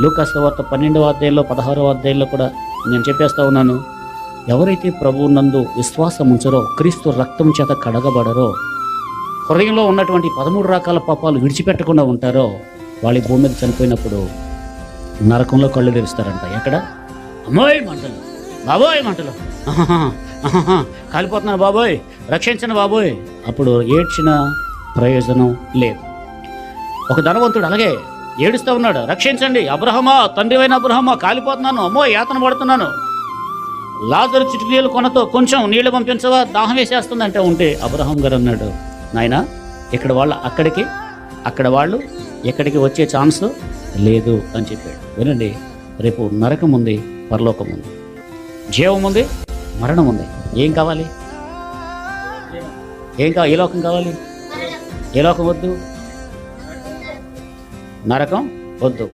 లూకాస్త వార్త పన్నెండవ అధ్యాయంలో పదహారవ అధ్యాయంలో కూడా నేను చెప్పేస్తా ఉన్నాను. ఎవరైతే ప్రభువు నందు విశ్వాసం ఉంచరో క్రీస్తు రక్తం చేత కడగబడరో హృదయంలో ఉన్నటువంటి పదమూడు రకాల పాపాలు విడిచిపెట్టకుండా ఉంటారో వాళ్ళ భూమి మీద చనిపోయినప్పుడు నరకంలో కళ్ళు తెరుస్తారంట. ఎక్కడ? అమ్మాయి మంటలు. బాబోయ్ మంటలు. కాలిపోతున్నాను బాబోయ్. రక్షించను బాబోయ్. అప్పుడు ఏడ్చిన ప్రయోజనం లేదు. ఒక ధనవంతుడు అలాగే ఏడుస్తూ ఉన్నాడు. రక్షించండి. అబ్రహమా తండ్రివైన అబ్రహమా కాలిపోతున్నాను. అమ్మో యాతన పడుతున్నాను. లాజరు చిటికీలు కొనతో కొంచెం నీళ్ళు పంపించవా? దాహం వేసేస్తుంది అంటే ఉంటే అబ్రహం గారు అన్నాడు. నాయన ఇక్కడ వాళ్ళు అక్కడికి అక్కడ వాళ్ళు ఎక్కడికి వచ్చే ఛాన్స్ లేదు అని చెప్పాడు. వినండి రేపు నరకం ఉంది పరలోకం ఉంది. జీవం ఉంది మరణం ఉంది. ఏం కావాలి? ఏం కావాలి ఏ లోకం కావాలి? ఏ లోకం వద్దు? నరకం వద్దు.